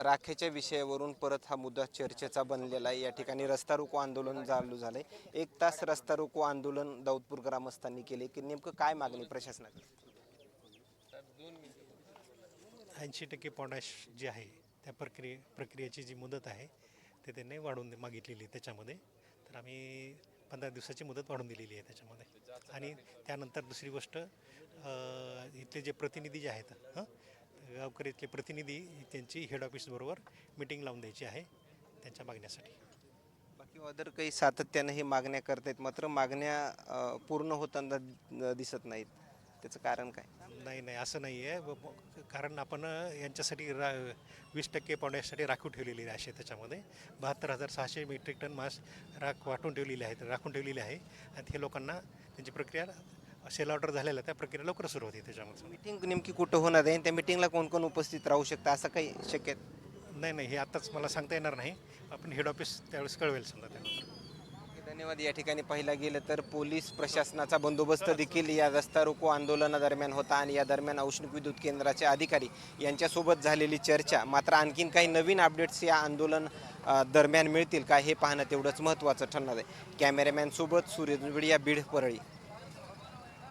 राखेच्या विषयावरून परत हा मुद्दा चर्चेचा बनलेला आहे. या ठिकाणी रस्ता रोको आंदोलन चालू झालंय. एक तास रस्ता रोको आंदोलन दाऊदपूर ग्रामस्थांनी केले की नेमकं काय मागणी प्रशासनाची ऐंशी टक्के पॉटॅश जे आहे त्या प्रक्रिये प्रक्रियेची जी मुदत आहे ते त्यांनी वाढवून मागितलेली आहे त्याच्यामध्ये. तर आम्ही पंधरा दिवसाची मुदत वाढवून दिलेली आहे त्याच्यामध्ये. आणि त्यानंतर दुसरी गोष्ट इथले जे प्रतिनिधी जे आहेत हं गावकरी इथले प्रतिनिधी त्यांची हेड ऑफिसबरोबर मिटिंग लावून द्यायची आहे त्यांच्या मागण्यासाठी. बाकी अदर काही सातत्यानं हे मागण्या करतायत मात्र मागण्या पूर्ण होताना दिसत नाहीत. त्याचं कारण काय? नाही नाही असं नाही आहे. कारण आपण यांच्यासाठी रा वीस टक्के पावण्यासाठी राखून ठेवलेली आहे त्याच्यामध्ये. बहात्तर हजार सहाशे मेट्रिक टन मास राख वाटून ठेवलेली आहे राखून ठेवलेली आहे. आणि ते लोकांना त्यांची प्रक्रिया सेल ऑर्डर झालेला त्या प्रक्रिया लवकर सुरू होते त्याच्यामध्ये. मिटिंग नेमकी कुठं होणार आहे? आणि त्या मिटिंगला कोण कोण उपस्थित राहू शकतं? असं काही शक्य नाही नाही हे आत्ताच मला सांगता येणार नाही. आपण हेड ऑफिस त्यावेळेस कळवेल समजा त्यानंतर धन्यवाद. या ठिकाणी पाहिला गेलं तर पोलीस प्रशासनाचा बंदोबस्त देखील या रस्ता रोको आंदोलनादरम्यान होता आणि या दरम्यान औष्णिक विद्युत केंद्राचे अधिकारी यांच्यासोबत झालेली चर्चा मात्र आणखीन काही नवीन अपडेट्स या आंदोलन दरम्यान मिळतील का हे पाहणं तेवढंच महत्त्वाचं ठरणार आहे. कॅमेरामॅन सोबत सूर्य या बीड परळी.